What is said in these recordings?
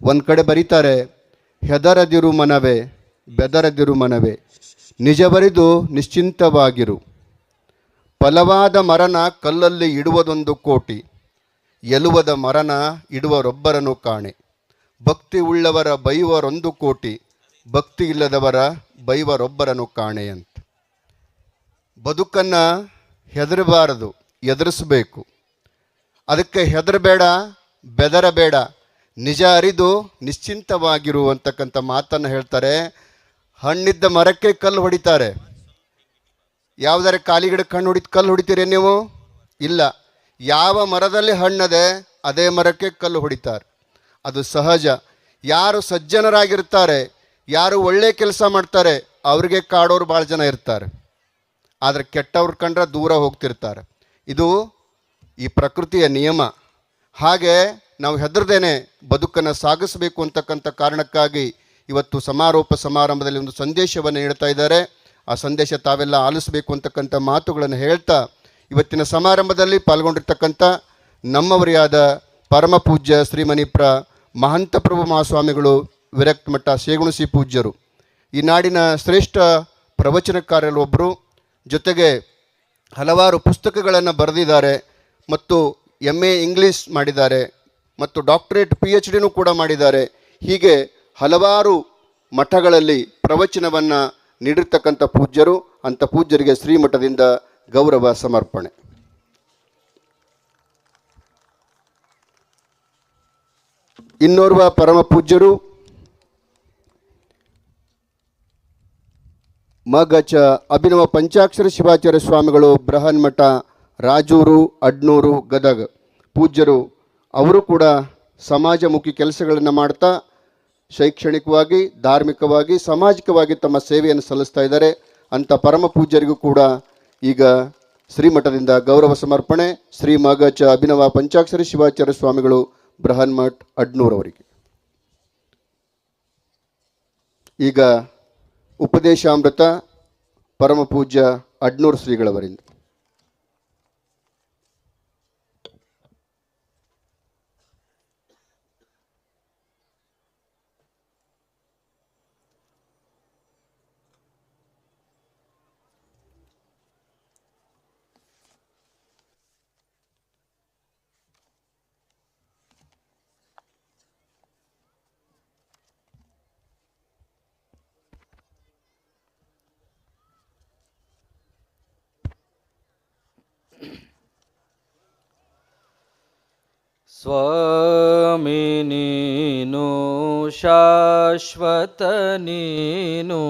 ಒಂದು ಕಡೆ ಬರೀತಾರೆ, ಹೆದರದಿರು ಮನವೇ, ಬೆದರದಿರು ಮನವೇ. ನಿಜ ಬರಿದು ನಿಶ್ಚಿಂತವಾಗಿರು. ಫಲವಾದ ಮರನ ಕಲ್ಲಲ್ಲಿ ಇಡುವುದೊಂದು ಕೋಟಿ, ಎಲುವದ ಮರನ ಇಡುವರೊಬ್ಬರನು ಕಾಣೆ. ಭಕ್ತಿ ಉಳ್ಳವರ ಬೈವರೊಂದು ಕೋಟಿ, ಭಕ್ತಿ ಇಲ್ಲದವರ ಬೈವರೊಬ್ಬರನು ಕಾಣೆ ಅಂತ ಬದುಕನ್ನು ಹೆದರಬಾರದು, ಎದುರಿಸಬೇಕು. ಅದಕ್ಕೆ ಹೆದರಬೇಡ, ಬೆದರಬೇಡ. ನಿಜ ಅರಿದು ನಿಶ್ಚಿಂತವಾಗಿರುವಂತಕ್ಕಂಥ ಮಾತನ್ನು ಹೇಳ್ತಾರೆ. ಹಣ್ಣಿದ್ದ ಮರಕ್ಕೆ ಕಲ್ಲು ಹೊಡಿತಾರೆ. ಯಾವುದಾರ ಕಾಲಿಗಿಡಕ್ಕೆ ಕಣ್ಣು ಹೊಡಿತು ಕಲ್ಲು ಹೊಡಿತೀರಿ ನೀವು? ಇಲ್ಲ. ಯಾವ ಮರದಲ್ಲಿ ಹಣ್ಣದೆ ಅದೇ ಮರಕ್ಕೆ ಕಲ್ಲು ಹೊಡಿತಾರೆ. ಅದು ಸಹಜ. ಯಾರು ಸಜ್ಜನರಾಗಿರ್ತಾರೆ, ಯಾರು ಒಳ್ಳೆ ಕೆಲಸ ಮಾಡ್ತಾರೆ, ಅವರಿಗೆ ಕಾಡೋರು ಭಾಳ ಜನ ಇರ್ತಾರೆ. ಆದರೆ ಕೆಟ್ಟವ್ರು ಕಂಡ್ರೆ ದೂರ ಹೋಗ್ತಿರ್ತಾರೆ. ಇದು ಈ ಪ್ರಕೃತಿಯ ನಿಯಮ. ಹಾಗೆ ನಾವು ಹೆದರದೇನೆ ಬದುಕನ್ನು ಸಾಗಿಸಬೇಕು ಅಂತಕ್ಕಂಥ ಕಾರಣಕ್ಕಾಗಿ ಇವತ್ತು ಸಮಾರೋಪ ಸಮಾರಂಭದಲ್ಲಿ ಒಂದು ಸಂದೇಶವನ್ನು ನೀಡ್ತಾ ಇದ್ದಾರೆ. ಆ ಸಂದೇಶ ತಾವೆಲ್ಲ ಆಲಿಸಬೇಕು ಅಂತಕ್ಕಂಥ ಮಾತುಗಳನ್ನು ಹೇಳ್ತಾ ಇವತ್ತಿನ ಸಮಾರಂಭದಲ್ಲಿ ಪಾಲ್ಗೊಂಡಿರ್ತಕ್ಕಂಥ ನಮ್ಮವರಿಯಾದ ಪರಮ ಪೂಜ್ಯ ಶ್ರೀಮಣಿಪ್ರ ಮಹಂತಪ್ರಭು ಮಹಾಸ್ವಾಮಿಗಳು ವಿರಕ್ತಮಠ ಶೇಗುಣಸಿ ಪೂಜ್ಯರು. ಈ ನಾಡಿನ ಶ್ರೇಷ್ಠ ಪ್ರವಚನಕಾರರೊಬ್ಬರು ಜೊತೆಗೆ ಹಲವಾರು ಪುಸ್ತಕಗಳನ್ನು ಬರೆದಿದ್ದಾರೆ ಮತ್ತು ಎಂ ಎ ಇಂಗ್ಲೀಷ್ ಮಾಡಿದ್ದಾರೆ. ಮತ್ತು ಡಾಕ್ಟರೇಟ್ ಪಿ ಎಚ್ ಡಿನೂ ಕೂಡ ಮಾಡಿದ್ದಾರೆ. ಹೀಗೆ ಹಲವಾರು ಮಠಗಳಲ್ಲಿ ಪ್ರವಚನವನ್ನು ನೀಡಿರ್ತಕ್ಕಂಥ ಪೂಜ್ಯರು, ಅಂಥ ಪೂಜ್ಯರಿಗೆ ಶ್ರೀಮಠದಿಂದ ಗೌರವ ಸಮರ್ಪಣೆ. ಇನ್ನೋರ್ವ ಪರಮ ಪೂಜ್ಯರು ಮಗಚ ಅಭಿನವ ಪಂಚಾಕ್ಷರ ಶಿವಾಚಾರ್ಯ ಸ್ವಾಮಿಗಳು, ಬೃಹನ್ಮಠ, ರಾಜೂರು, ಅಡ್ನೂರು, ಗದಗ. ಪೂಜ್ಯರು ಅವರು ಕೂಡ ಸಮಾಜಮುಖಿ ಕೆಲಸಗಳನ್ನು ಮಾಡ್ತಾ ಶೈಕ್ಷಣಿಕವಾಗಿ, ಧಾರ್ಮಿಕವಾಗಿ, ಸಾಮಾಜಿಕವಾಗಿ ತಮ್ಮ ಸೇವೆಯನ್ನು ಸಲ್ಲಿಸ್ತಾ ಇದ್ದಾರೆ. ಅಂಥ ಪರಮ ಪೂಜ್ಯರಿಗೂ ಕೂಡ ಈಗ ಶ್ರೀಮಠದಿಂದ ಗೌರವ ಸಮರ್ಪಣೆ. ಶ್ರೀ ಮಗಚ ಅಭಿನವ ಪಂಚಾಕ್ಷರಿ ಶಿವಾಚಾರ್ಯ ಸ್ವಾಮಿಗಳು ಬೃಹನ್ಮಠ್ ಅಡ್ನೂರ್ ಅವರಿಗೆ. ಈಗ ಉಪದೇಶಾಮೃತ ಪರಮ ಪೂಜ್ಯ ಅಡ್ನೂರ್ ಶ್ರೀಗಳವರಿಂದ. ಸ್ವಾಮಿ ನೀನು ಶಾಶ್ವತ ನೀನು.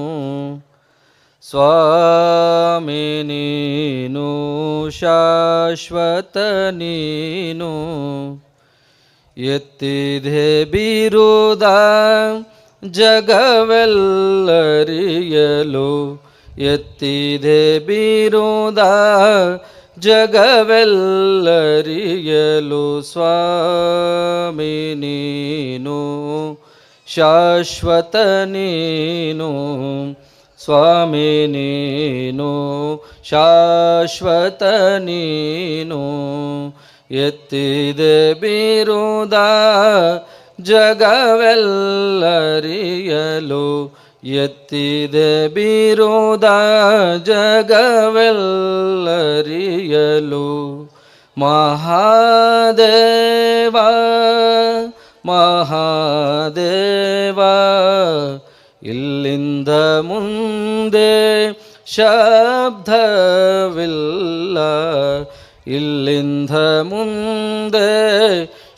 ಸ್ವಾಮಿ ನೀನು ಶಾಶ್ವತ ನೀನು. ಎತ್ತಿದೆ ಬಿರುದ ಜಗವೆಲ್ಲರಿಯಲು. ಎತ್ತಿದೆ ಬಿರುದ ಜಗವೆಲ್ಲರಿಯಲು ಸ್ವಾಮಿ ನೀನು ಶಾಶ್ವತ ನೀನು ಸ್ವಾಮಿ ನೀನು ಶಾಶ್ವತ ನೀನು ಎತ್ತಿದೆ ಬಿರುದ ಜಗವೆಲ್ಲರಿಯಲು ಎತ್ತಿದೆ ಬಿರುದ ಜಗವೆಲ್ಲರಿಯಲು. ಮಹಾದೇವ ಮಹಾದೇವ ಇಲ್ಲಿಂದ ಮುಂದೆ ಶಬ್ದವಿಲ್ಲ. ಇಲ್ಲಿಂದ ಮುಂದೆ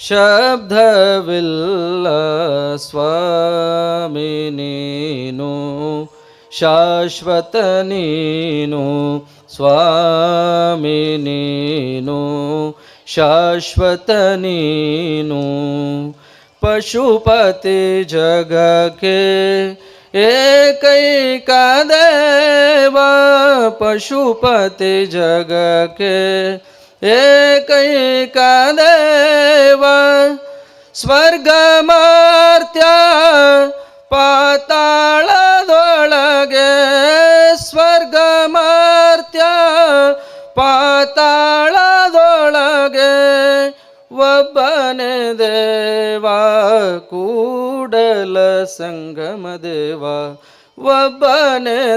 ಶಬ್ದವಿಲ್ಲ ಸ್ವಾಮಿ ನೀನು ಶಾಶ್ವತ ನೀನು ಸ್ವಾಮಿ ನೀನು ಶಾಶ್ವತ ನೀನು ಪಶುಪತಿ ಜಗಕ್ಕೆ ಏಕೈಕ ದೇವ ಪಶುಪತಿ ಜಗಕ್ಕೆ ಏಕೈಕ ದೇವ ಸ್ವರ್ಗ ಮಾರ್ತ್ಯ ಪಾತಾಳದೊಳಗೆ ಸ್ವರ್ಗ ಮಾರ್ತ್ಯ ಪಾತಾಳದೊಳಗೆ ಒಬ್ಬ ಒಬ್ಬನೇ ದೇವ ಕೂಡಲ ಸಂಗಮ ದೇವ ಒಬ್ಬನೇ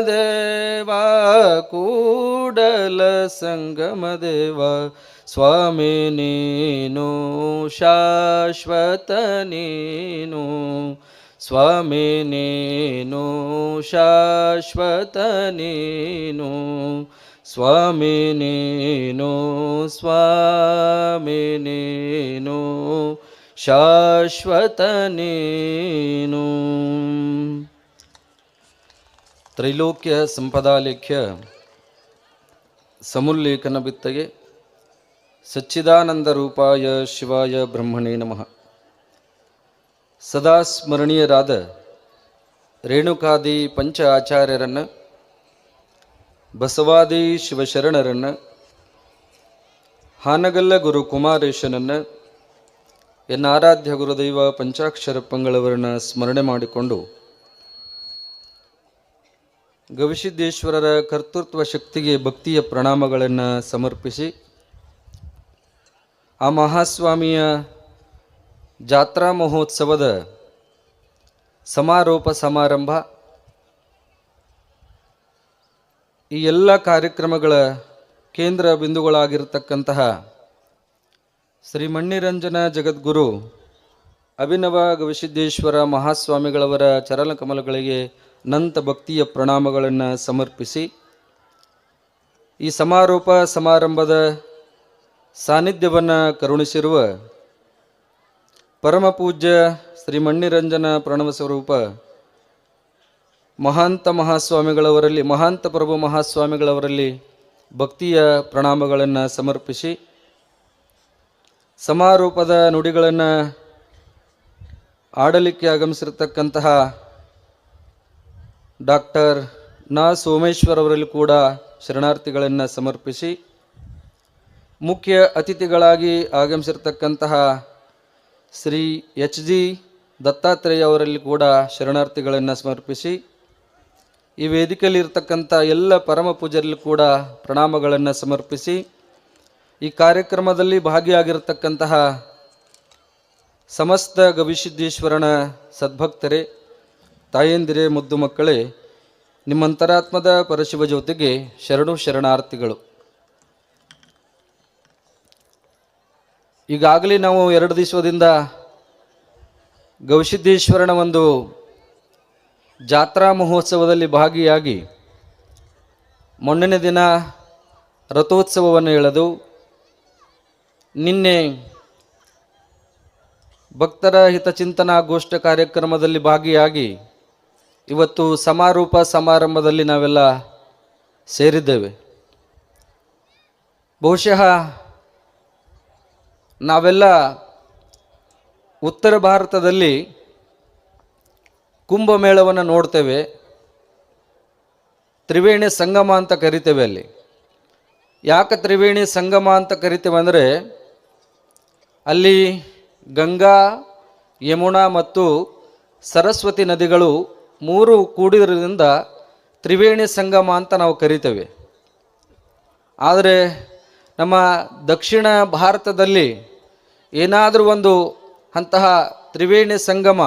ದೇವ ಕೂಡಲ ಸಂಗಮ ದೇವ ಸ್ವಾಮಿ ನೀನು ಶಾಶ್ವತ ನೀನು. ಸ್ವಾಮಿ ನೀನು ಶಾಶ್ವತ ನೀನು. ಸ್ವಾಮಿ ನೀನು ಸ್ವಾಮಿ ನೀನು ಶಾಶ್ವತ ನೀನು. ತ್ರೈಲೋಕ್ಯ ಸಂಪದಾಲೇಖ್ಯ ಸಮುಲ್ಲೇಖನ ಬಿತ್ತಗೆ ಸಚ್ಚಿದಾನಂದ ರೂಪಾಯ ಶಿವಾಯ ಬ್ರಹ್ಮಣೇ ನಮಃ. ಸದಾ ಸ್ಮರಣೀಯರಾದ ರೇಣುಕಾದಿ ಪಂಚ ಆಚಾರ್ಯರನ್ನು, ಬಸವಾದಿ ಶಿವಶರಣರನ್ನು, ಹಾನಗಲ್ಲ ಗುರು ಕುಮಾರೇಶನನ್ನು ಎನ್ನ ಆರಾಧ್ಯ ಗುರುದೈವ ಪಂಚಾಕ್ಷರಪ್ಪಂಗಳವರನ್ನು ಸ್ಮರಣೆ ಮಾಡಿಕೊಂಡು ಗವಿಸಿದ್ದೇಶ್ವರರ ಕರ್ತೃತ್ವ ಶಕ್ತಿಗೆ ಭಕ್ತಿಯ ಪ್ರಣಾಮಗಳನ್ನು ಸಮರ್ಪಿಸಿ, ಆ ಮಹಾಸ್ವಾಮಿಯ ಜಾತ್ರಾ ಮಹೋತ್ಸವದ ಸಮಾರೋಪ ಸಮಾರಂಭ, ಈ ಎಲ್ಲ ಕಾರ್ಯಕ್ರಮಗಳ ಕೇಂದ್ರ ಬಿಂದುಗಳಾಗಿರತಕ್ಕಂತಹ ಶ್ರೀ ಮಣ್ಣಿರಂಜನ ಜಗದ್ಗುರು ಅಭಿನವ ಗವಿಸಿದ್ದೇಶ್ವರ ಮಹಾಸ್ವಾಮಿಗಳವರ ಚರಣಕಮಲಗಳಿಗೆ ನಂತ ಭಕ್ತಿಯ ಪ್ರಣಾಮಗಳನ್ನು ಸಮರ್ಪಿಸಿ ಈ ಸಮಾರೋಪ ಸಮಾರಂಭದ ಸಾನ್ನಿಧ್ಯವನ್ನು ಕರುಣಿಸಿರುವ ಪರಮ ಪೂಜ್ಯ ಶ್ರೀ ಮಣ್ಣಿರಂಜನ ಪ್ರಣವ ಸ್ವರೂಪ, ಮಹಾಂತ ಮಹಾಸ್ವಾಮಿಗಳವರಲ್ಲಿ, ಮಹಾಂತ ಪ್ರಭು ಮಹಾಸ್ವಾಮಿಗಳವರಲ್ಲಿ ಭಕ್ತಿಯ ಪ್ರಣಾಮಗಳನ್ನು ಸಮರ್ಪಿಸಿ ಸಮಾರೋಪದ ನುಡಿಗಳನ್ನು ಆಡಲಿಕ್ಕೆ ಆಗಮಿಸಿರತಕ್ಕಂತಹ ಡಾಕ್ಟರ್ ನಾ. ಸೋಮೇಶ್ವರ್ ಅವರಲ್ಲಿ ಕೂಡ ಶರಣಾರ್ಥಿಗಳನ್ನು ಸಮರ್ಪಿಸಿ ಮುಖ್ಯ ಅತಿಥಿಗಳಾಗಿ ಆಗಮಿಸಿರ್ತಕ್ಕಂತಹ ಶ್ರೀ ಎಚ್ ಜಿ ದತ್ತಾತ್ರೇಯ ಅವರಲ್ಲಿ ಕೂಡ ಶರಣಾರ್ಥಿಗಳನ್ನು ಸಮರ್ಪಿಸಿ ಈ ವೇದಿಕೆಯಲ್ಲಿ ಇರತಕ್ಕಂಥ ಎಲ್ಲ ಪರಮ ಪೂಜರಲ್ಲಿ ಕೂಡ ಪ್ರಣಾಮಗಳನ್ನು ಸಮರ್ಪಿಸಿ ಈ ಕಾರ್ಯಕ್ರಮದಲ್ಲಿ ಭಾಗಿಯಾಗಿರತಕ್ಕಂತಹ ಸಮಸ್ತ ಗವಿಸಿದ್ದೇಶ್ವರನ ಸದ್ಭಕ್ತರೇ ತಾಯಂದಿರೇ, ಮುದ್ದು ಮಕ್ಕಳೇ, ನಿಮ್ಮಂತರಾತ್ಮದ ಪರಶಿವ ಜ್ಯೋತಿಗೆ ಶರಣು ಶರಣಾರ್ಥಿಗಳು. ಈಗಾಗಲೇ ನಾವು ಎರಡು ದಿವಸದಿಂದ ಗವಿಸಿದ್ದೇಶ್ವರನ ಒಂದು ಜಾತ್ರಾ ಮಹೋತ್ಸವದಲ್ಲಿ ಭಾಗಿಯಾಗಿ ಮೊನ್ನೆ ದಿನ ರಥೋತ್ಸವವನ್ನು ಎಳೆದು ನಿನ್ನೆ ಭಕ್ತರ ಹಿತಚಿಂತನಾ ಗೋಷ್ಠ ಕಾರ್ಯಕ್ರಮದಲ್ಲಿ ಭಾಗಿಯಾಗಿ ಇವತ್ತು ಸಮಾರೋಪ ಸಮಾರಂಭದಲ್ಲಿ ನಾವೆಲ್ಲ ಸೇರಿದ್ದೇವೆ. ಬಹುಶಃ ನಾವೆಲ್ಲ ಉತ್ತರ ಭಾರತದಲ್ಲಿ ಕುಂಭಮೇಳವನ್ನು ನೋಡ್ತೇವೆ. ತ್ರಿವೇಣಿ ಸಂಗಮ ಅಂತ ಕರಿತೇವೆ ಅಲ್ಲಿ. ಯಾಕೆ ತ್ರಿವೇಣಿ ಸಂಗಮ ಅಂತ ಕರಿತೇವೆ ಅಂದರೆ ಅಲ್ಲಿ ಗಂಗಾ, ಯಮುನಾ ಮತ್ತು ಸರಸ್ವತಿ ನದಿಗಳು ಮೂರು ಕೂಡಿರೋದ್ರಿಂದ ತ್ರಿವೇಣಿ ಸಂಗಮ ಅಂತ ನಾವು ಕರಿತೇವೆ. ಆದರೆ ನಮ್ಮ ದಕ್ಷಿಣ ಭಾರತದಲ್ಲಿ ಏನಾದರೂ ಒಂದು ಅಂತಹ ತ್ರಿವೇಣಿ ಸಂಗಮ,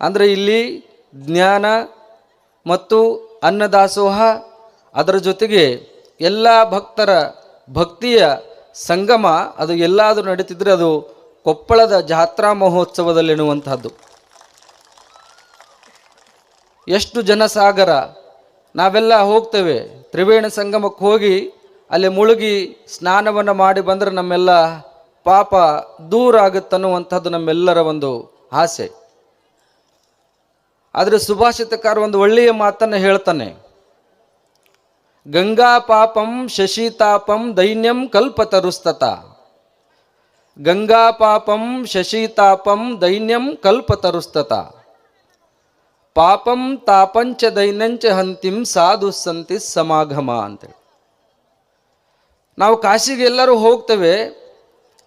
ಅಂದರೆ ಇಲ್ಲಿ ಜ್ಞಾನ ಮತ್ತು ಅನ್ನದಾಸೋಹ, ಅದರ ಜೊತೆಗೆ ಎಲ್ಲ ಭಕ್ತರ ಭಕ್ತಿಯ ಸಂಗಮ, ಅದು ಎಲ್ಲಾದರೂ ನಡೀತಿದ್ರೆ ಅದು ಕೊಪ್ಪಳದ ಜಾತ್ರಾ ಮಹೋತ್ಸವದಲ್ಲಿ ಎನ್ನುವಂತಹದ್ದು ಎಷ್ಟು ಜನಸಾಗರ ನಾವೆಲ್ಲ ಹೋಗ್ತೇವೆ. ತ್ರಿವೇಣಿ ಸಂಗಮಕ್ಕೆ ಹೋಗಿ ಅಲ್ಲಿ ಮುಳುಗಿ ಸ್ನಾನವನ್ನು ಮಾಡಿ ಬಂದರೆ ನಮ್ಮೆಲ್ಲ ಪಾಪ ದೂರ ಆಗುತ್ತನ್ನುವಂಥದ್ದು ನಮ್ಮೆಲ್ಲರ ಒಂದು ಆಸೆ. ಆದರೆ ಸುಭಾಷಿತಕಾರ ಒಂದು ಒಳ್ಳೆಯ ಮಾತನ್ನು ಹೇಳ್ತಾನೆ. ಗಂಗಾ ಪಾಪಂ ಶಶಿತಾಪಂ ದೈನ್ಯಂ ಕಲ್ಪತರುಸ್ತತ. ಗಂಗಾ ಪಾಪಂ ಶಶಿತಾಪಂ ದೈನ್ಯಂ ಕಲ್ಪತರುಸ್ತತ. ಪಾಪಂ ತಾಪಂಚ ದೈನಂಚ ಹಂತಿಂ ಸಾಧು ಸಂತಿ ಸಮಾಗಮ ಅಂತೇಳಿ. ನಾವು ಕಾಶಿಗೆ ಎಲ್ಲರೂ ಹೋಗ್ತೇವೆ.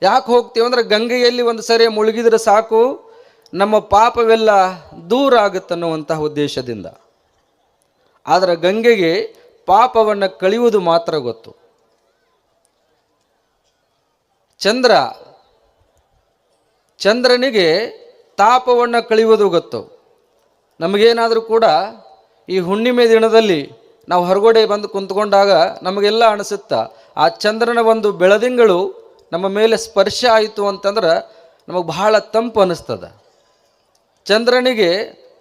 ಯಾಕೆ ಹೋಗ್ತೀವಿ ಅಂದರೆ ಗಂಗೆಯಲ್ಲಿ ಒಂದು ಸರಿ ಮುಳುಗಿದ್ರೆ ಸಾಕು, ನಮ್ಮ ಪಾಪವೆಲ್ಲ ದೂರ ಆಗುತ್ತನ್ನುವಂತಹ ಉದ್ದೇಶದಿಂದ. ಆದರೆ ಗಂಗೆಗೆ ಪಾಪವನ್ನು ಕಳೆಯುವುದು ಮಾತ್ರ ಗೊತ್ತು. ಚಂದ್ರ, ಚಂದ್ರನಿಗೆ ತಾಪವನ್ನು ಕಳೆಯುವುದು ಗೊತ್ತು. ನಮಗೇನಾದರೂ ಕೂಡ ಈ ಹುಣ್ಣಿಮೆ ದಿನದಲ್ಲಿ ನಾವು ಹೊರಗಡೆ ಬಂದು ಕುಂತ್ಕೊಂಡಾಗ ನಮಗೆಲ್ಲ ಅನಿಸುತ್ತಾ, ಆ ಚಂದ್ರನ ಒಂದು ಬೆಳದಿಂಗಳು ನಮ್ಮ ಮೇಲೆ ಸ್ಪರ್ಶ ಆಯಿತು ಅಂತಂದ್ರೆ ನಮಗೆ ಬಹಳ ತಂಪು ಅನ್ನಿಸ್ತದೆ ಚಂದ್ರನಿಗೆ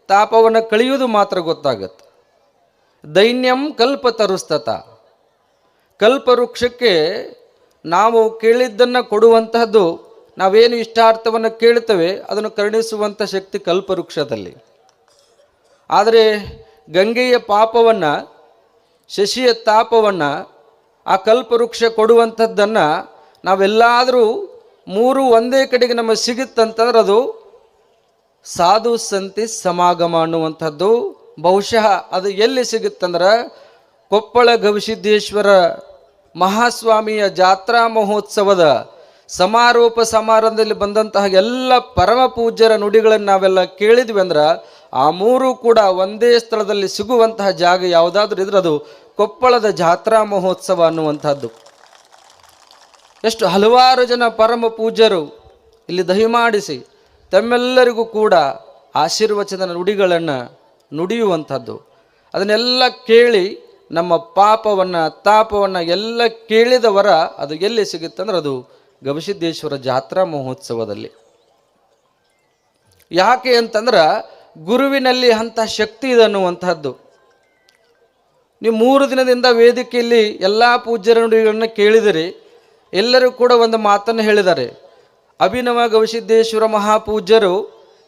ತಾಪವನ್ನು ಕಳೆಯುವುದು ಮಾತ್ರ ಗೊತ್ತಾಗತ್ತೆ. ದೈನ್ಯಂ ಕಲ್ಪ ತರುಸ್ತತ. ಕಲ್ಪವೃಕ್ಷಕ್ಕೆ ನಾವು ಕೇಳಿದ್ದನ್ನು ಕೊಡುವಂತಹದ್ದು ನಾವೇನು ಇಷ್ಟಾರ್ಥವನ್ನು ಕೇಳ್ತೇವೆ, ಅದನ್ನು ಕರುಣಿಸುವಂಥ ಶಕ್ತಿ ಕಲ್ಪವೃಕ್ಷದಲ್ಲಿ ಆದರೆ ಗಂಗೆಯ ಪಾಪವನ್ನು, ಶಶಿಯ ತಾಪವನ್ನು, ಆ ಕಲ್ಪವೃಕ್ಷ ಕೊಡುವಂಥದ್ದನ್ನು ನಾವೆಲ್ಲಾದರೂ ಮೂರು ಒಂದೇ ಕಡೆಗೆ ನಮಗೆ ಸಿಗುತ್ತಂತಂದ್ರೆ ಅದು ಸಾಧು ಸಂತಿ ಸಮಾಗಮ ಅನ್ನುವಂಥದ್ದು. ಬಹುಶಃ ಅದು ಎಲ್ಲಿ ಸಿಗುತ್ತಂದ್ರೆ ಕೊಪ್ಪಳ ಗವಿಸಿದ್ದೇಶ್ವರ ಮಹಾಸ್ವಾಮಿಯ ಜಾತ್ರಾ ಮಹೋತ್ಸವದ ಸಮಾರೋಪ ಸಮಾರಂಭದಲ್ಲಿ ಬಂದಂತಹ ಎಲ್ಲ ಪರಮ ಪೂಜ್ಯರ ನುಡಿಗಳನ್ನು ನಾವೆಲ್ಲ ಕೇಳಿದ್ವಿ ಅಂದ್ರೆ ಆ ಮೂರು ಕೂಡ ಒಂದೇ ಸ್ಥಳದಲ್ಲಿ ಸಿಗುವಂತಹ ಜಾಗ ಯಾವುದಾದ್ರೂ ಇದ್ರೆ ಅದು ಕೊಪ್ಪಳದ ಜಾತ್ರಾ ಮಹೋತ್ಸವ ಅನ್ನುವಂಥದ್ದು. ಎಷ್ಟು ಹಲವಾರು ಜನ ಪರಮ ಪೂಜ್ಯರು ಇಲ್ಲಿ ದಯಮಾಡಿಸಿ ತಮ್ಮೆಲ್ಲರಿಗೂ ಕೂಡ ಆಶೀರ್ವಚನ ನುಡಿಗಳನ್ನು ನುಡಿಯುವಂಥದ್ದು. ಅದನ್ನೆಲ್ಲ ಕೇಳಿ ನಮ್ಮ ಪಾಪವನ್ನು, ತಾಪವನ್ನು ಎಲ್ಲ ಕೇಳಿದವರ ಅದು ಎಲ್ಲಿ ಸಿಗುತ್ತಂದ್ರೆ ಅದು ಗವಿಸಿದ್ದೇಶ್ವರ ಜಾತ್ರಾ ಮಹೋತ್ಸವದಲ್ಲಿ. ಯಾಕೆ ಅಂತಂದ್ರೆ ಗುರುವಿನಲ್ಲಿ ಅಂಥ ಶಕ್ತಿ ಇದೆ ಅನ್ನುವಂಥದ್ದು. ನೀವು ಮೂರು ದಿನದಿಂದ ವೇದಿಕೆಯಲ್ಲಿ ಎಲ್ಲ ಪೂಜ್ಯರ ಕೇಳಿದಿರಿ, ಎಲ್ಲರೂ ಕೂಡ ಒಂದು ಮಾತನ್ನು ಹೇಳಿದ್ದಾರೆ. ಅಭಿನವ ಗವಿಸಿದ್ದೇಶ್ವರ ಮಹಾಪೂಜ್ಯರು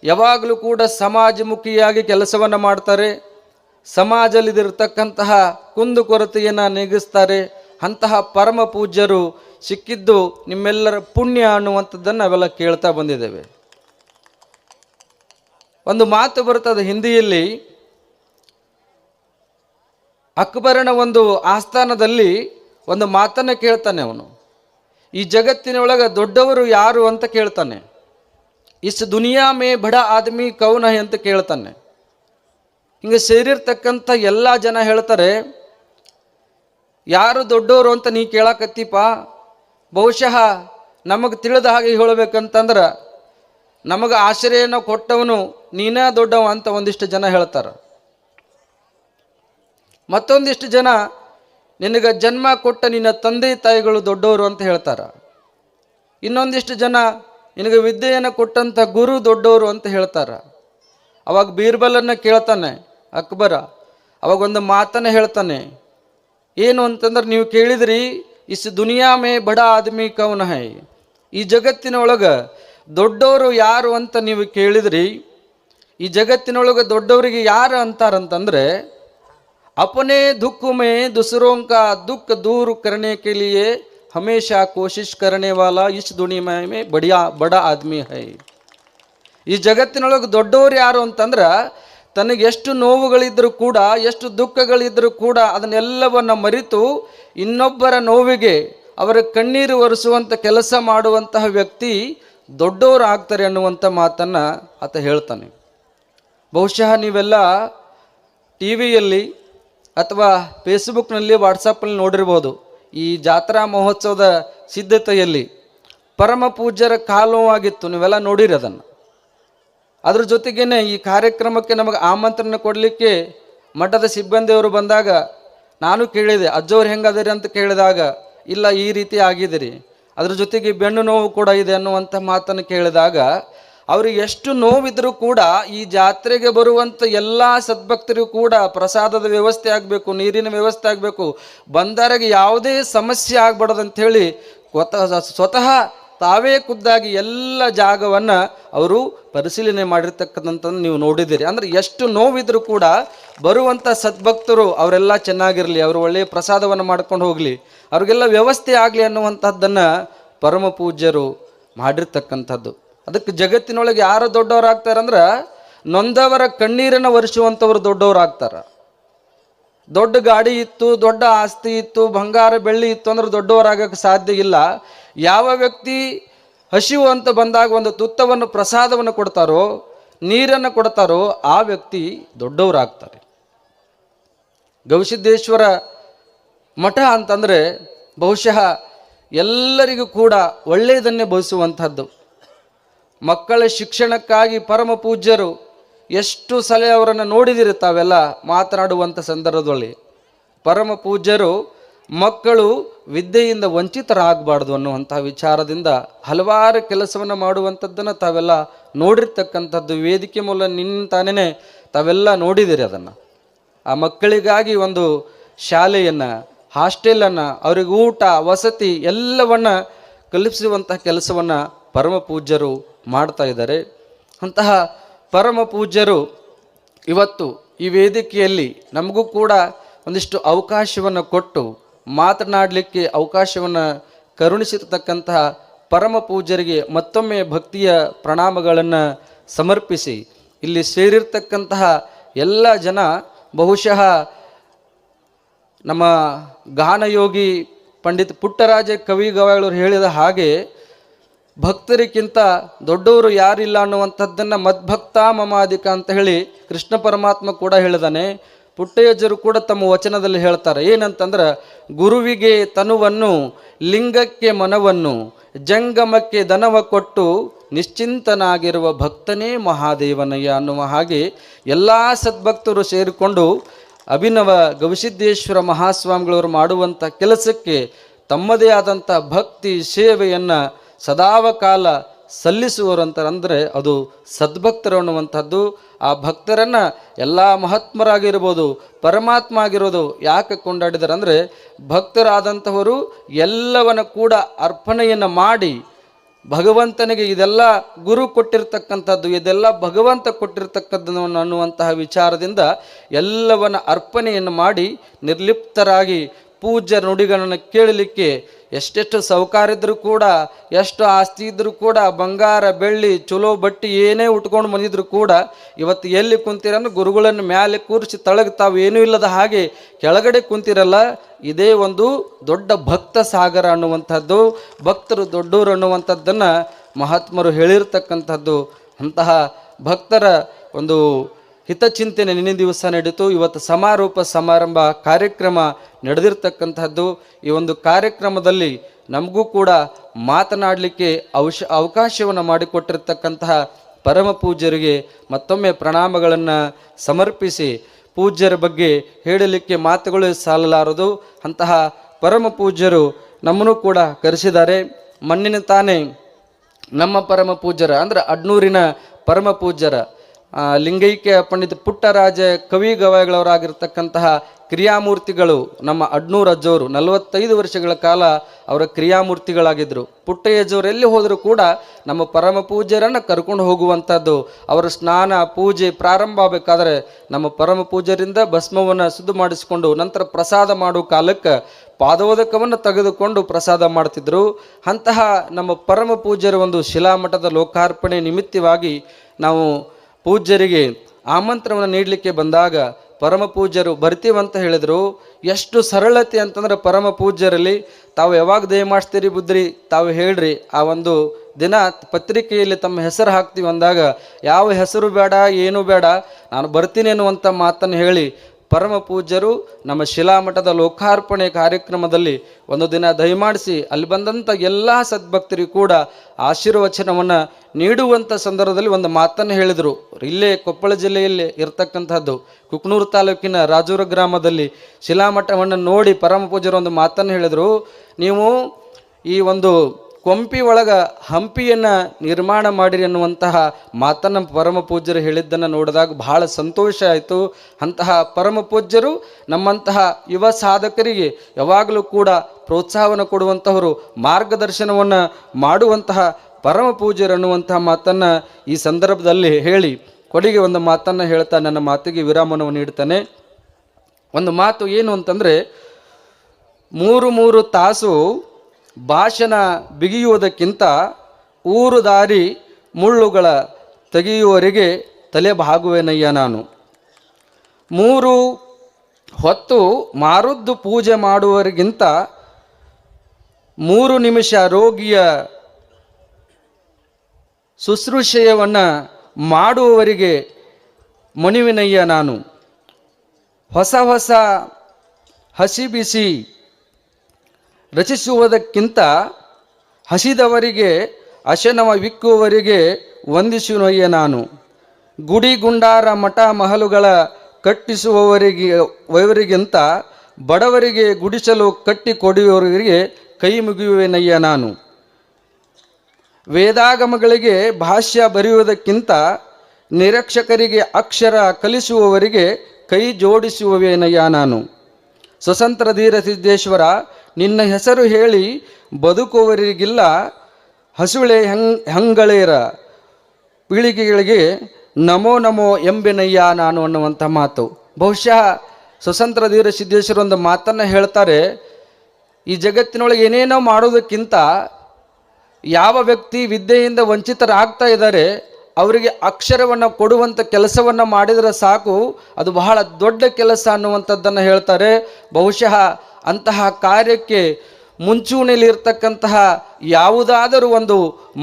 ಯಾವಾಗಲೂ ಕೂಡ ಸಮಾಜಮುಖಿಯಾಗಿ ಕೆಲಸವನ್ನು ಮಾಡ್ತಾರೆ ಸಮಾಜಲ್ಲಿದಿರತಕ್ಕಂತಹ ಕುಂದುಕೊರತೆಯನ್ನು ನೀಗಿಸ್ತಾರೆ. ಅಂತಹ ಪರಮ ಪೂಜ್ಯರು ಸಿಕ್ಕಿದ್ದು ನಿಮ್ಮೆಲ್ಲರ ಪುಣ್ಯ ಅನ್ನುವಂಥದ್ದನ್ನು ನಾವೆಲ್ಲ ಕೇಳ್ತಾ ಬಂದಿದ್ದೇವೆ. ಒಂದು ಮಾತು ಬರ್ತದೆ ಹಿಂದಿಯಲ್ಲಿ. ಅಕ್ಬರನ ಒಂದು ಆಸ್ಥಾನದಲ್ಲಿ ಒಂದು ಮಾತನ್ನು ಕೇಳ್ತಾನೆ ಅವನು. ಈ ಜಗತ್ತಿನೊಳಗೆ ದೊಡ್ಡವರು ಯಾರು ಅಂತ ಕೇಳ್ತಾನೆ. ಇಸ್ ದುನಿಯಾ ಮೇ ಬಡ ಆದ್ಮಿ ಕೌನ ಅಂತ ಕೇಳ್ತಾನೆ. ಹಿಂಗೆ ಸೇರಿರ್ತಕ್ಕಂಥ ಎಲ್ಲ ಜನ ಹೇಳ್ತಾರೆ, ಯಾರು ದೊಡ್ಡವರು ಅಂತ ನೀ ಕೇಳಕತ್ತೀಪ? ಬಹುಶಃ ನಮಗೆ ತಿಳಿದ ಹಾಗೆ ಹೇಳಬೇಕಂತಂದ್ರೆ ನಮಗೆ ಆಶ್ರಯನ ಕೊಟ್ಟವನು ನೀನೇ ದೊಡ್ಡವ ಅಂತ ಒಂದಿಷ್ಟು ಜನ ಹೇಳ್ತಾರೆ. ಮತ್ತೊಂದಿಷ್ಟು ಜನ, ನಿನಗೆ ಜನ್ಮ ಕೊಟ್ಟ ನಿನ್ನ ತಂದೆ ತಾಯಿಗಳು ದೊಡ್ಡವರು ಅಂತ ಹೇಳ್ತಾರೆ. ಇನ್ನೊಂದಿಷ್ಟು ಜನ, ನಿನಗೆ ವಿದ್ಯೆಯನ್ನು ಕೊಟ್ಟಂಥ ಗುರು ದೊಡ್ಡವರು ಅಂತ ಹೇಳ್ತಾರೆ. ಅವಾಗ ಬೀರ್ಬಲನ್ನು ಕೇಳ್ತಾನೆ, ಅಕ್ಬರ ಅವಾಗ ಒಂದು ಮಾತನ್ನು ಹೇಳ್ತಾನೆ, ಏನು ಅಂತಂದ್ರೆ ನೀವು ಕೇಳಿದ್ರಿ, ಇಸ್ ದುನಿಯಾ ಮೇ ಬಡ ಆದ್ಮಿ ಕವನ ಹೈ ಈ ಜಗತ್ತಿನೊಳಗೆ ದೊಡ್ಡವರು ಯಾರು ಅಂತ ನೀವು ಕೇಳಿದ್ರಿ, ಈ ಜಗತ್ತಿನೊಳಗೆ ದೊಡ್ಡವರಿಗೆ ಯಾರು ಅಂತಾರಂತಂದ್ರೆ, ಅಪನೇ ದುಃಖಮೇ ದುಸರೋಂಕ ದುಃಖ ದೂರು ಕರಣೆ ಕೇಳಿಯೇ ಹಮೇಶಾ ಕೋಶಿಶ್ ಕರಣೆ ವಾಲ ಇಶ್ ದುಣಿಮೆ ಬಡಿಯಾ ಬಡ ಆದ್ಮಿ ಹೈ. ಈ ಜಗತ್ತಿನೊಳಗೆ ದೊಡ್ಡವ್ರು ಯಾರು ಅಂತಂದ್ರೆ, ತನಗೆ ಎಷ್ಟು ನೋವುಗಳಿದ್ದರೂ ಕೂಡ, ಎಷ್ಟು ದುಃಖಗಳಿದ್ದರೂ ಕೂಡ ಅದನ್ನೆಲ್ಲವನ್ನು ಮರಿತು, ಇನ್ನೊಬ್ಬರ ನೋವಿಗೆ ಅವರ ಕಣ್ಣೀರು ಒರೆಸುವಂಥ ಕೆಲಸ ಮಾಡುವಂತಹ ವ್ಯಕ್ತಿ ದೊಡ್ಡವರು ಆಗ್ತಾರೆ ಅನ್ನುವಂಥ ಮಾತನ್ನು ಆತ ಹೇಳ್ತಾನೆ. ಬಹುಶಃ ನೀವೆಲ್ಲ ಟಿ ವಿಯಲ್ಲಿ ಅಥವಾ ಫೇಸ್ಬುಕ್ನಲ್ಲಿ ವಾಟ್ಸಪ್ಪಲ್ಲಿ ನೋಡಿರ್ಬೋದು, ಈ ಜಾತ್ರಾ ಮಹೋತ್ಸವದ ಸಿದ್ಧತೆಯಲ್ಲಿ ಪರಮ ಪೂಜ್ಯರ ಕಾಲವಾಗಿತ್ತು ನೀವೆಲ್ಲ ನೋಡಿರಿ ಅದನ್ನು. ಅದ್ರ ಜೊತೆಗೇನೆ ಈ ಕಾರ್ಯಕ್ರಮಕ್ಕೆ ನಮಗೆ ಆಮಂತ್ರಣ ಕೊಡಲಿಕ್ಕೆ ಮಠದ ಸಿಬ್ಬಂದಿಯವರು ಬಂದಾಗ, ನಾನು ಕೇಳಿದೆ, ಅಜ್ಜವ್ರು ಹೆಂಗದಿರಿ ಅಂತ ಕೇಳಿದಾಗ, ಇಲ್ಲ, ಈ ರೀತಿ ಆಗಿದಿರಿ ಅದ್ರ ಜೊತೆಗೆ ಬೆನ್ನು ನೋವು ಕೂಡ ಇದೆ ಅನ್ನುವಂಥ ಮಾತನ್ನು ಕೇಳಿದಾಗ ಅವ್ರಿಗೆ ಎಷ್ಟು ನೋವಿದ್ರೂ ಕೂಡ ಈ ಜಾತ್ರೆಗೆ ಬರುವಂಥ ಎಲ್ಲ ಸದ್ಭಕ್ತರಿಗೂ ಕೂಡ ಪ್ರಸಾದದ ವ್ಯವಸ್ಥೆ ಆಗಬೇಕು, ನೀರಿನ ವ್ಯವಸ್ಥೆ ಆಗಬೇಕು. ಬಂದವರಿಗೆ ಯಾವುದೇ ಸಮಸ್ಯೆ ಆಗ್ಬಾರ್ದು ಅಂಥೇಳಿ ಸ್ವತಃ ತಾವೇ ಖುದ್ದಾಗಿ ಎಲ್ಲ ಜಾಗವನ್ನು ಅವರು ಪರಿಶೀಲನೆ ಮಾಡಿರ್ತಕ್ಕಂಥದ್ದನ್ನು ನೀವು ನೋಡಿದ್ದೀರಿ. ಅಂದರೆ ಎಷ್ಟು ನೋವಿದ್ರೂ ಕೂಡ ಬರುವಂಥ ಸದ್ಭಕ್ತರು ಅವರೆಲ್ಲ ಚೆನ್ನಾಗಿರಲಿ, ಅವರು ಒಳ್ಳೆಯ ಪ್ರಸಾದವನ್ನು ಮಾಡ್ಕೊಂಡು ಹೋಗಲಿ. ಅವ್ರಿಗೆಲ್ಲ ವ್ಯವಸ್ಥೆ ಆಗಲಿ ಅನ್ನುವಂಥದ್ದನ್ನು ಪರಮ ಪೂಜ್ಯರು ಮಾಡಿರ್ತಕ್ಕಂಥದ್ದು. ಅದಕ್ಕೆ ಜಗತ್ತಿನೊಳಗೆ ಯಾರು ದೊಡ್ಡವರಾಗ್ತಾರಂದ್ರೆ ನೊಂದವರ ಕಣ್ಣೀರನ್ನು ಒರೆಸುವಂಥವ್ರು ದೊಡ್ಡವರಾಗ್ತಾರೆ. ದೊಡ್ಡ ಗಾಡಿ ಇತ್ತು, ದೊಡ್ಡ ಆಸ್ತಿ ಇತ್ತು, ಬಂಗಾರ ಬೆಳ್ಳಿ ಇತ್ತು ಅಂದ್ರೆ ದೊಡ್ಡವರಾಗಕ್ಕೆ ಸಾಧ್ಯ ಇಲ್ಲ. ಯಾವ ವ್ಯಕ್ತಿ ಹಸಿವು ಅಂತ ಬಂದಾಗ ಒಂದು ತುತ್ತವನ್ನು, ಪ್ರಸಾದವನ್ನು ಕೊಡ್ತಾರೋ, ನೀರನ್ನು ಕೊಡ್ತಾರೋ ಆ ವ್ಯಕ್ತಿ ದೊಡ್ಡವರಾಗ್ತಾರೆ. ಗವಿಸಿದ್ದೇಶ್ವರ ಮಠ ಅಂತಂದರೆ ಬಹುಶಃ ಎಲ್ಲರಿಗೂ ಕೂಡ ಒಳ್ಳೆಯದನ್ನೇ ಬಯಸುವಂಥದ್ದು ಮಕ್ಕಳ ಶಿಕ್ಷಣಕ್ಕಾಗಿ ಪರಮ ಪೂಜ್ಯರು ಎಷ್ಟು ಸಲ ಅವರನ್ನು ನೋಡಿದಿರಿ ತಾವೆಲ್ಲ ಮಾತನಾಡುವಂಥ ಸಂದರ್ಭದಲ್ಲಿ. ಪರಮ ಪೂಜ್ಯರು ಮಕ್ಕಳು ವಿದ್ಯೆಯಿಂದ ವಂಚಿತರಾಗಬಾರ್ದು ಅನ್ನುವಂಥ ವಿಚಾರದಿಂದ ಹಲವಾರು ಕೆಲಸವನ್ನು ಮಾಡುವಂಥದ್ದನ್ನು ತಾವೆಲ್ಲ ನೋಡಿರ್ತಕ್ಕಂಥದ್ದು. ವೇದಿಕೆ ಮೂಲ ನಿಂತಾನೇ ತಾವೆಲ್ಲ ನೋಡಿದಿರಿ ಅದನ್ನು. ಆ ಮಕ್ಕಳಿಗಾಗಿ ಒಂದು ಶಾಲೆಯನ್ನು ಹಾಸ್ಟೆಲನ್ನು, ಅವ್ರಿಗೆ ಊಟ, ವಸತಿ ಎಲ್ಲವನ್ನ ಕಲ್ಪಿಸುವಂತಹ ಕೆಲಸವನ್ನು ಪರಮ ಪೂಜ್ಯರು ಮಾಡ್ತಾ ಇದ್ದಾರೆ. ಅಂತಹ ಪರಮ ಪೂಜ್ಯರು ಇವತ್ತು ಈ ವೇದಿಕೆಯಲ್ಲಿ ನಮಗೂ ಕೂಡ ಒಂದಿಷ್ಟು ಅವಕಾಶವನ್ನು ಕೊಟ್ಟು ಮಾತನಾಡಲಿಕ್ಕೆ ಅವಕಾಶವನ್ನು ಕರುಣಿಸಿರ್ತಕ್ಕಂತಹ ಪರಮ ಪೂಜ್ಯರಿಗೆ ಮತ್ತೊಮ್ಮೆ ಭಕ್ತಿಯ ಪ್ರಣಾಮಗಳನ್ನು ಸಮರ್ಪಿಸಿ ಇಲ್ಲಿ ಸೇರಿರ್ತಕ್ಕಂತಹ ಎಲ್ಲ ಜನ ಬಹುಶಃ ನಮ್ಮ ಗಾನಯೋಗಿ ಪಂಡಿತ್ ಪುಟ್ಟರಾಜ ಕವಿ ಹೇಳಿದ ಹಾಗೆ, ಭಕ್ತರಿಗಿಂತ ದೊಡ್ಡವರು ಯಾರಿಲ್ಲ ಅನ್ನುವಂಥದ್ದನ್ನು ಮದ್ಭಕ್ತ ಮಮಾದಿಕ ಅಂತ ಹೇಳಿ ಕೃಷ್ಣ ಪರಮಾತ್ಮ ಕೂಡ ಹೇಳಿದಾನೆ. ಪುಟ್ಟಯ್ಯಜರು ಕೂಡ ತಮ್ಮ ವಚನದಲ್ಲಿ ಹೇಳ್ತಾರೆ. ಏನಂತಂದ್ರೆ, ಗುರುವಿಗೆ ತನುವನ್ನು, ಲಿಂಗಕ್ಕೆ ಮನವನ್ನು, ಜಂಗಮಕ್ಕೆ ದನವ ಕೊಟ್ಟು ನಿಶ್ಚಿಂತನಾಗಿರುವ ಭಕ್ತನೇ ಮಹಾದೇವನಯ್ಯ ಅನ್ನುವ ಹಾಗೆ ಎಲ್ಲ ಸದ್ಭಕ್ತರು ಸೇರಿಕೊಂಡು ಅಭಿನವ ಗವಿಸಿದ್ದೇಶ್ವರ ಮಹಾಸ್ವಾಮಿಗಳವರು ಮಾಡುವಂಥ ಕೆಲಸಕ್ಕೆ ತಮ್ಮದೇ ಆದಂಥ ಭಕ್ತಿ ಸೇವೆಯನ್ನು ಸದಾವಕಾಲ ಅಂದರೆ ಅದು ಸದ್ಭಕ್ತರು ಅನ್ನುವಂಥದ್ದು. ಆ ಭಕ್ತರನ್ನು ಎಲ್ಲ ಮಹಾತ್ಮರಾಗಿರ್ಬೋದು, ಪರಮಾತ್ಮ ಆಗಿರೋದು ಯಾಕೆ ಕೊಂಡಾಡಿದ್ದಾರೆ ಅಂದರೆ ಭಕ್ತರಾದಂಥವರು ಎಲ್ಲವನ್ನು ಕೂಡ ಅರ್ಪಣೆಯನ್ನು ಮಾಡಿ ಭಗವಂತನಿಗೆ ಇದೆಲ್ಲ ಗುರು ಕೊಟ್ಟಿರ್ತಕ್ಕಂಥದ್ದು, ಇದೆಲ್ಲ ಭಗವಂತ ಕೊಟ್ಟಿರ್ತಕ್ಕಂಥದ್ದು ಅನ್ನುವಂತಹ ವಿಚಾರದಿಂದ ಎಲ್ಲವನ್ನ ಅರ್ಪಣೆಯನ್ನು ಮಾಡಿ ನಿರ್ಲಿಪ್ತರಾಗಿ ಪೂಜ್ಯ ನುಡಿಗಳನ್ನು ಕೇಳಲಿಕ್ಕೆ ಎಷ್ಟೆಷ್ಟು ಸೌಕಾರ ಇದ್ರೂ ಕೂಡ, ಎಷ್ಟು ಆಸ್ತಿ ಇದ್ರೂ ಕೂಡ, ಬಂಗಾರ, ಬೆಳ್ಳಿ, ಚಲೋ ಬಟ್ಟಿ ಏನೇ ಉಟ್ಕೊಂಡು ಬಂದಿದ್ರು ಕೂಡ, ಇವತ್ತು ಎಲ್ಲಿ ಕುಂತೀರಂದ್ರೆ ಗುರುಗಳನ್ನು ಮ್ಯಾಲೆ ಕೂರಿಸಿ ತಳಗೆ ತಾವು ಏನೂ ಇಲ್ಲದ ಹಾಗೆ ಕೆಳಗಡೆ ಕುಂತಿರಲ್ಲ, ಇದೇ ಒಂದು ದೊಡ್ಡ ಭಕ್ತ ಸಾಗರ ಅನ್ನುವಂಥದ್ದು, ಭಕ್ತರು ದೊಡ್ಡವರು ಅನ್ನುವಂಥದ್ದನ್ನು ಮಹಾತ್ಮರು ಹೇಳಿರ್ತಕ್ಕಂಥದ್ದು. ಅಂತಹ ಭಕ್ತರ ಒಂದು ಹಿತಚಿಂತನೆ ನಿನ್ನೆ ದಿವಸ ನಡೀತು ಇವತ್ತು ಸಮಾರೋಪ ಸಮಾರಂಭ ಕಾರ್ಯಕ್ರಮ ನಡೆದಿರ್ತಕ್ಕಂಥದ್ದು ಈ ಒಂದು ಕಾರ್ಯಕ್ರಮದಲ್ಲಿ ನಮಗೂ ಕೂಡ ಮಾತನಾಡಲಿಕ್ಕೆ ಅವಶ, ಅವಕಾಶವನ್ನು ಮಾಡಿಕೊಟ್ಟಿರ್ತಕ್ಕಂತಹ ಪರಮ ಪೂಜ್ಯರಿಗೆ ಮತ್ತೊಮ್ಮೆ ಪ್ರಣಾಮಗಳನ್ನು ಸಮರ್ಪಿಸಿ ಪೂಜ್ಯರ ಬಗ್ಗೆ ಹೇಳಲಿಕ್ಕೆ ಮಾತುಗಳು ಸಾಲಲಾರದು. ಅಂತಹ ಪರಮ ಪೂಜ್ಯರು ನಮ್ಮನ್ನು ಕೂಡ ಕರೆಸಿದ್ದಾರೆ. ಮಣ್ಣಿನ ತಾನೇ ನಮ್ಮ ಪರಮ ಪೂಜ್ಯರ, ಅಂದ್ರೆ ಅಡ್ನೂರಿನ ಪರಮ ಪೂಜ್ಯರ. ಲಿಂಗೈಕ್ಯ ಪಂಡಿತ ಪುಟ್ಟರಾಜ ಕವಿ ಗವಾಯಿಗಳವರಾಗಿರ್ತಕ್ಕಂತಹ ಕ್ರಿಯಾಮೂರ್ತಿಗಳು ನಮ್ಮ ಅಡ್ನೂರು ಅಜ್ಜವರು ನಲವತ್ತೈದು ವರ್ಷಗಳ ಕಾಲ ಅವರ ಕ್ರಿಯಾಮೂರ್ತಿಗಳಾಗಿದ್ದರು ಪುಟ್ಟಯ್ಯಜ್ಜವರು ಎಲ್ಲಿ ಹೋದರೂ ಕೂಡ ನಮ್ಮ ಪರಮ ಪೂಜ್ಯರನ್ನು ಕರ್ಕೊಂಡು ಹೋಗುವಂಥದ್ದು, ಅವರ ಸ್ನಾನ, ಪೂಜೆ ಪ್ರಾರಂಭ ಆಗಬೇಕಾದ್ರೆ ನಮ್ಮ ಪರಮ ಪೂಜ್ಯರಿಂದ ಭಸ್ಮವನ್ನು ಶುದ್ಧ ಮಾಡಿಸಿಕೊಂಡು ನಂತರ ಪ್ರಸಾದ ಮಾಡುವ ಕಾಲಕ್ಕೆ ಪಾದೋದಕವನ್ನು ತೆಗೆದುಕೊಂಡು ಪ್ರಸಾದ ಮಾಡ್ತಿದ್ದರು ಅಂತಹ ನಮ್ಮ ಪರಮ ಪೂಜ್ಯರ ಒಂದು ಶಿಲಾಮಠದ ಲೋಕಾರ್ಪಣೆ ನಿಮಿತ್ತವಾಗಿ ನಾವು ಪೂಜ್ಯರಿಗೆ ಆಮಂತ್ರಣವನ್ನು ನೀಡಲಿಕ್ಕೆ ಬಂದಾಗ ಪರಮ ಪೂಜ್ಯರು ಬರ್ತೀವಂತ ಹೇಳಿದರು, ಎಷ್ಟು ಸರಳತೆ ಅಂತಂದ್ರೆ ಪರಮ ಪೂಜ್ಯರಲ್ಲಿ ತಾವು ಯಾವಾಗ ದಯ ಮಾಡಿಸ್ತೀರಿ ಬುದ್ರಿ ತಾವು ಹೇಳ್ರಿ, ಆ ಒಂದು ದಿನ ಪತ್ರಿಕೆಯಲ್ಲಿ ತಮ್ಮ ಹೆಸರು ಹಾಕ್ತೀವಿ ಅಂದಾಗ, ಯಾವ ಹೆಸರು ಬೇಡ, ಏನು ಬೇಡ, ನಾನು ಬರ್ತೀನಿ ಅನ್ನುವಂಥ ಮಾತನ್ನು ಹೇಳಿ ಪರಮ ಪೂಜ್ಯರು ನಮ್ಮ ಶಿಲಾಮಠದ ಲೋಕಾರ್ಪಣೆ ಕಾರ್ಯಕ್ರಮದಲ್ಲಿ ಒಂದು ದಿನ ದಯಮಾಡಿಸಿ ಅಲ್ಲಿ ಬಂದಂಥ ಎಲ್ಲ ಸದ್ಭಕ್ತರಿಗೂ ಕೂಡ ಆಶೀರ್ವಚನವನ್ನು ನೀಡುವಂಥ ಸಂದರ್ಭದಲ್ಲಿ ಒಂದು ಮಾತನ್ನು ಹೇಳಿದರು. ಇಲ್ಲೇ ಕೊಪ್ಪಳ ಜಿಲ್ಲೆಯಲ್ಲಿ ಇರತಕ್ಕಂಥದ್ದು ಕುಕ್ನೂರು ತಾಲೂಕಿನ ರಾಜೂರ ಗ್ರಾಮದಲ್ಲಿ ಶಿಲಾಮಠವನ್ನು ನೋಡಿ ಪರಮ ಪೂಜ್ಯರು ಒಂದು ಮಾತನ್ನು ಹೇಳಿದರು. ನೀವು ಈ ಒಂದು ಕೊಂಪಿ ಒಳಗೆ ಹಂಪಿಯನ್ನು ನಿರ್ಮಾಣ ಮಾಡಿರಿ ಅನ್ನುವಂತಹ ಮಾತನ್ನು ಪರಮ ಪೂಜ್ಯರು ಹೇಳಿದ್ದನ್ನು ನೋಡಿದಾಗ ಬಹಳ ಸಂತೋಷ ಆಯಿತು. ಅಂತಹ ಪರಮ ಪೂಜ್ಯರು ನಮ್ಮಂತಹ ಯುವ ಸಾಧಕರಿಗೆ ಯಾವಾಗಲೂ ಕೂಡ ಪ್ರೋತ್ಸಾಹವನ್ನು ಕೊಡುವಂತಹವರು ಮಾರ್ಗದರ್ಶನವನ್ನು ಮಾಡುವಂತಹ ಪರಮ ಪೂಜ್ಯರು ಅನ್ನುವಂತಹ ಮಾತನ್ನು ಈ ಸಂದರ್ಭದಲ್ಲಿ ಹೇಳಿ ಕೊಡುಗೆ ಒಂದು ಮಾತನ್ನು ಹೇಳ್ತಾ ನನ್ನ ಮಾತಿಗೆ ವಿರಾಮವನ್ನು ನೀಡ್ತಾನೆ. ಒಂದು ಮಾತು ಏನು ಅಂತಂದರೆ, ಮೂರು ಮೂರು ತಾಸು ಭಾಷಣ ಬಿಗಿಯುವುದಕ್ಕಿಂತ ಊರು ದಾರಿ ಮುಳ್ಳುಗಳ ತೆಗೆಯುವವರೆಗೆ ತಲೆ ಬಾಗುವೆನಯ್ಯ ನಾನು. ಮೂರು ಹೊತ್ತು ಮಾರುದ್ದು ಪೂಜೆ ಮಾಡುವವರಿಗಿಂತ ಮೂರು ನಿಮಿಷ ರೋಗಿಯ ಶುಶ್ರೂಷೆಯವನ್ನು ಮಾಡುವವರಿಗೆ ಮಣಿವಿನಯ್ಯ ನಾನು. ಹೊಸ ಹೊಸ ಹಸಿ ಬಿಸಿ ರಚಿಸುವುದಕ್ಕಿಂತ ಹಸಿದವರಿಗೆ ಅಶನವ ವಿಕ್ಕುವವರಿಗೆ ವಂದಿಸುವಯ್ಯ ನಾನು. ಗುಡಿ ಗುಂಡಾರ ಮಠ ಮಹಲುಗಳ ಕಟ್ಟಿಸುವವರಿಗೆ, ವಯವರಿಗಿಂತ ಬಡವರಿಗೆ ಗುಡಿಸಲು ಕಟ್ಟಿ ಕೊಡುವವರಿಗೆ ಕೈ ಮುಗಿಯುವೆನಯ್ಯ ನಾನು. ವೇದಾಗಮಗಳಿಗೆ ಭಾಷ್ಯ ಬರೆಯುವುದಕ್ಕಿಂತ ನಿರೀಕ್ಷಕರಿಗೆ ಅಕ್ಷರ ಕಲಿಸುವವರಿಗೆ ಕೈ ಜೋಡಿಸುವವೇನಯ್ಯ ನಾನು. ಸ್ವತಂತ್ರ ಧೀರ ಸಿದ್ದೇಶ್ವರ ನಿನ್ನ ಹೆಸರು ಹೇಳಿ ಬದುಕುವವರಿಗಿಲ್ಲ, ಹಸುಳೆ ಹೆಂಗ್ ಹಂಗಳೇರ ಪೀಳಿಗೆಗಳಿಗೆ ನಮೋ ನಮೋ ಎಂಬೆನಯ್ಯ ನಾನು ಅನ್ನುವಂಥ ಮಾತು. ಬಹುಶಃ ಸ್ವತಂತ್ರ ಧೀರ ಸಿದ್ದೇಶ್ವರ ಒಂದು ಮಾತನ್ನು ಹೇಳ್ತಾರೆ, ಈ ಜಗತ್ತಿನೊಳಗೆ ಏನೇನೋ ಮಾಡೋದಕ್ಕಿಂತ ಯಾವ ವ್ಯಕ್ತಿ ವಿದ್ಯೆಯಿಂದ ವಂಚಿತರಾಗ್ತಾ ಇದ್ದಾರೆ ಅವರಿಗೆ ಅಕ್ಷರವನ್ನು ಕೊಡುವಂಥ ಕೆಲಸವನ್ನು ಮಾಡಿದರೆ ಸಾಕು. ಅದು ಬಹಳ ದೊಡ್ಡ ಕೆಲಸ ಅನ್ನುವಂಥದ್ದನ್ನು ಹೇಳ್ತಾರೆ. ಬಹುಶಃ ಅಂತಹ ಕಾರ್ಯಕ್ಕೆ ಮುಂಚೂಣಿಯಲ್ಲಿ ಇರ್ತಕ್ಕಂತಹ ಯಾವುದಾದರೂ ಒಂದು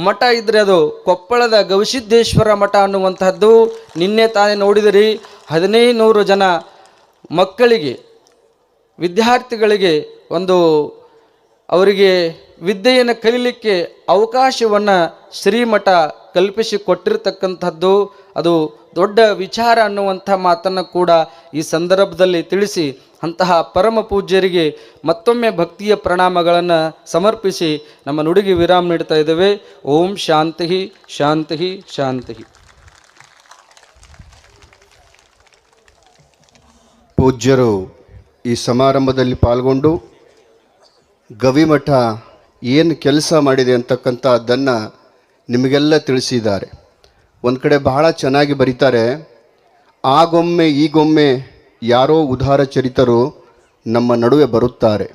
ಮಠ ಇದ್ದರೆ ಅದು ಕೊಪ್ಪಳದ ಗವಿಸಿದ್ದೇಶ್ವರ ಮಠ ಅನ್ನುವಂಥದ್ದು. ನಿನ್ನೆ ತಾನೇ ನೋಡಿದಿರಿ ಹದಿನೈದು ಜನ ಮಕ್ಕಳಿಗೆ, ವಿದ್ಯಾರ್ಥಿಗಳಿಗೆ ಒಂದು ಅವರಿಗೆ ವಿದ್ಯೆಯನ್ನು ಕಲೀಲಿಕ್ಕೆ ಅವಕಾಶವನ್ನು ಶ್ರೀಮಠ ಕಲ್ಪಿಸಿ ಕೊಟ್ಟಿರ್ತಕ್ಕಂಥದ್ದು ಅದು ದೊಡ್ಡ ವಿಚಾರ ಅನ್ನುವಂಥ ಮಾತನ್ನು ಕೂಡ ಈ ಸಂದರ್ಭದಲ್ಲಿ ತಿಳಿಸಿ ಅಂತಹ ಪರಮ ಪೂಜ್ಯರಿಗೆ ಮತ್ತೊಮ್ಮೆ ಭಕ್ತಿಯ ಪ್ರಣಾಮಗಳನ್ನು ಸಮರ್ಪಿಸಿ ನಮ್ಮ ನುಡಿಗೆ ವಿರಾಮ ನೀಡ್ತಾ ಇದ್ದೇವೆ. ಓಂ ಶಾಂತಿ ಶಾಂತಿ ಶಾಂತಿ. ಪೂಜ್ಯರು ಈ ಸಮಾರಂಭದಲ್ಲಿ ಪಾಲ್ಗೊಂಡು ಗವಿಮಠ ಏನು ಕೆಲಸ ಮಾಡಿದೆ ಅಂತಕ್ಕಂಥದ್ದನ್ನು ನಿಮಗೆಲ್ಲ ತಿಳಿಸಿದ್ದಾರೆ. ಒಂದು ಕಡೆ ಬಹಳ ಚೆನ್ನಾಗಿ ಬರೀತಾರೆ, ಆಗೊಮ್ಮೆ, ಈಗೊಮ್ಮೆ ಯಾರೋ ಉದಾರ ಚರಿತರು ನಮ್ಮ ನಡುವೆ ಬರುತ್ತಾರೆ.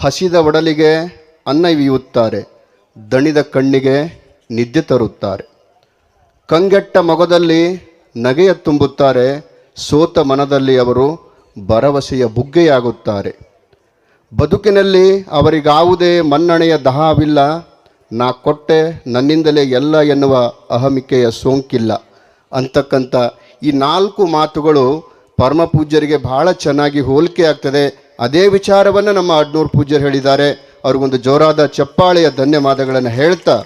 ಹಸಿದ ಒಡಲಿಗೆ ಅನ್ನ ಇಯುತ್ತಾರೆ ದಣಿದ ಕಣ್ಣಿಗೆ ನಿದ್ದೆ ತರುತ್ತಾರೆ. ಕಂಗೆಟ್ಟ ಮೊಗದಲ್ಲಿ ನಗೆಯ ತುಂಬುತ್ತಾರೆ, ಸೋತ ಮನದಲ್ಲಿ ಅವರು ಭರವಸೆಯ ಬುಗ್ಗೆಯಾಗುತ್ತಾರೆ. ಬದುಕಿನಲ್ಲಿ ಅವರಿಗಾವುದೇ ಮನ್ನಣೆಯ ದಹವಿಲ್ಲ ನಾ ಕೊಟ್ಟೆ ನನ್ನಿಂದಲೇ ಎಲ್ಲ ಎನ್ನುವ ಅಹಮಿಕೆಯ ಸೋಂಕಿಲ್ಲ. ಅಂತಕ್ಕಂಥ ಈ ನಾಲ್ಕು ಮಾತುಗಳು ಪರಮ ಪೂಜ್ಯರಿಗೆ ಬಹಳ ಚೆನ್ನಾಗಿ ಹೋಲಿಕೆ ಆಗ್ತದೆ. ಅದೇ ವಿಚಾರವನ್ನು ನಮ್ಮ ಅಡ್ನೂರು ಪೂಜ್ಯರು ಹೇಳಿದ್ದಾರೆ. ಅವ್ರಿಗೊಂದು ಜೋರಾದ ಚಪ್ಪಾಳೆಯ ಧನ್ಯವಾದಗಳನ್ನು ಹೇಳ್ತಾ